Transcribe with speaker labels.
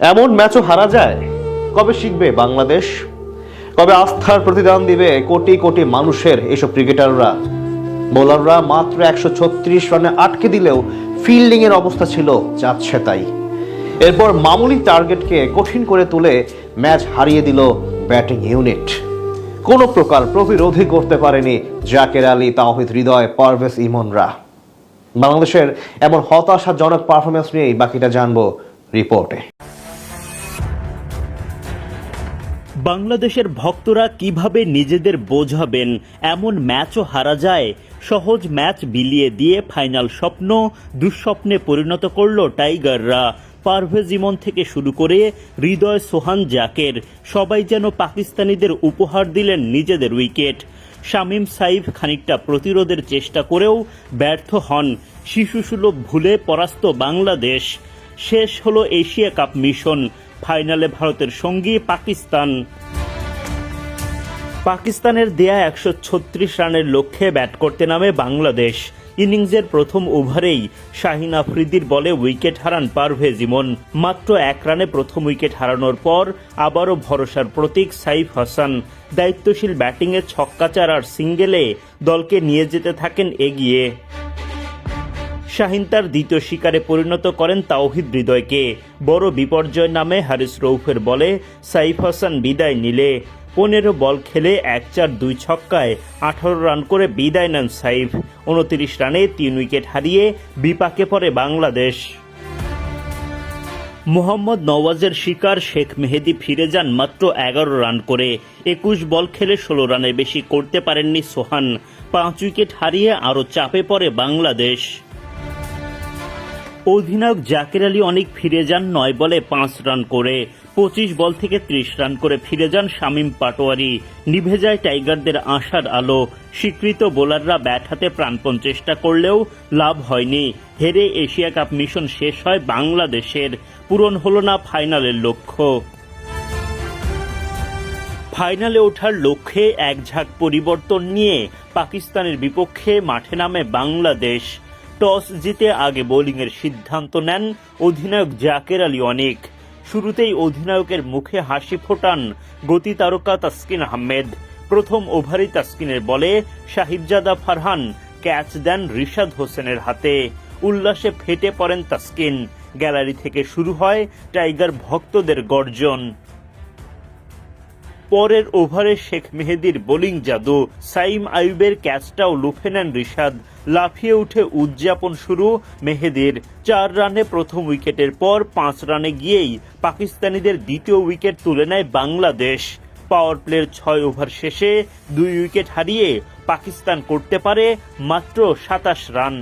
Speaker 1: এমন ম্যাচও হারা যায়? কবে শিখবে বাংলাদেশ? কবে আস্থার প্রতিদান দিবে কোটি কোটি মানুষের এসব ক্রিকেটাররা? বোলাররা মাত্র একশো ছত্রিশ রানে আটকে দিলেও ফিল্ডিং এর অবস্থা ছিল যাচ্ছে তাই এরপর মামুলি টার্গেটকে কঠিন করে তুলে ম্যাচ হারিয়ে দিল ব্যাটিং ইউনিট। কোনো প্রকার প্রতিরোধই করতে পারেনি জাকের আলী, তাওহিদ হৃদয়, পারভেজ ইমনরা। বাংলাদেশের এমন হতাশাজনক পারফরমেন্স নিয়েই বাকিটা জানব রিপোর্টে।
Speaker 2: বাংলাদেশের ভক্তরা কীভাবে নিজেদের বোঝাবেন এমন ম্যাচও হারা যায়। সহজ ম্যাচ বিলিয়ে দিয়ে ফাইনাল স্বপ্ন দুঃস্বপ্নে পরিণত করল টাইগাররা। পারভেজ ইমন থেকে শুরু করে হৃদয় সোহান জাকের, সবাই যেন পাকিস্তানিদের উপহার দিলেন নিজেদের উইকেট। শামীম সাইফ খানিকটা প্রতিরোধের চেষ্টা করেও ব্যর্থ হন, শিশুসুলভ ভুলে পরাস্ত বাংলাদেশ। শেষ হলো এশিয়া কাপ মিশন ফাইনালে ভারতের সঙ্গী পাকিস্তান। পাকিস্তানের দেয়া একশো ছত্রিশ রানের লক্ষ্যে ব্যাট করতে নামে বাংলাদেশ। ইনিংসের প্রথম ওভারেই শাহিন আফ্রিদির বলে উইকেট হারান পারভেজ ইমন। মাত্র এক রানে প্রথম উইকেট হারানোর পর আবারও ভরসার প্রতীক সাইফ হাসান। দায়িত্বশীল ব্যাটিংয়ে ছক্কাচার আর সিঙ্গেলে দলকে নিয়ে যেতে থাকেন এগিয়ে। শাহিন তার দ্বিতীয় শিকারে পরিণত করেন তাওহিদ হৃদয়কে। বড় বিপর্যয় নামে হারিস রৌফের বলে সাইফ হাসান বিদায় নিলে। পনেরো বল খেলে এক চার দুই ছক্কায় আঠারো রান করে বিদায় নেন সাইফ। উনত্রিশ রানে তিন উইকেট হারিয়ে বিপাকে পড়ে বাংলাদেশ। মোহাম্মদ নওয়াজের শিকার শেখ মেহেদি ফিরে যান মাত্র এগারো রান করে। একুশ বল খেলে ষোলো রানের বেশি করতে পারেননি সোহান। পাঁচ উইকেট হারিয়ে আরও চাপে পড়ে বাংলাদেশ। অধিনায়ক জাকির আলী অনেক ফিরে যান নয় বলে পাঁচ রান করে। পঁচিশ বল থেকে ত্রিশ রান করে ফিরে যান শামীম পাটোয়ারি। নিভে যায় টাইগারদের আশার আলো। স্বীকৃত বোলাররা ব্যাট হাতে প্রাণপণ চেষ্টা করলেও লাভ হয়নি। হেরে এশিয়া কাপ মিশন শেষ হয় বাংলাদেশের। পূরণ হলো না ফাইনালের লক্ষ্য। ফাইনালে ওঠার লক্ষ্যে এক ঝাঁক পরিবর্তন নিয়ে পাকিস্তানের বিপক্ষে মাঠে নামে বাংলাদেশ। টস জিতে আগে বোলিংয়ের সিদ্ধান্ত নেন অধিনায়ক জাকের আলী অনেক। শুরুতেই অধিনায়কের মুখে হাসি ফোটান গতি তারকা তাসকিন আহমেদ। প্রথম ওভারেই তাসকিনের বলে সাহিবজাদা ফারহান, ক্যাচ দেন রিশাদ হোসেনের হাতে। উল্লাসে ফেটে পড়েন তাসকিন। গ্যালারি থেকে শুরু হয় টাইগার ভক্তদের গর্জন। পরের ওভারে শেখ মেহেদির বোলিং জাদু, সাইম আইয়ুবের ক্যাচটাও লুফে নেন রিশাদ। লাফিয়ে উঠে উদযাপন শুরু মেহেদির। চার রানে প্রথম উইকেটের পর পাঁচ রানে গিয়েই পাকিস্তানিদের দ্বিতীয় উইকেট তুলে নেয় বাংলাদেশ। পাওয়ার প্লের ছয় ওভার শেষে দুই উইকেট হারিয়ে পাকিস্তান করতে পারে মাত্র সাতাশ রান।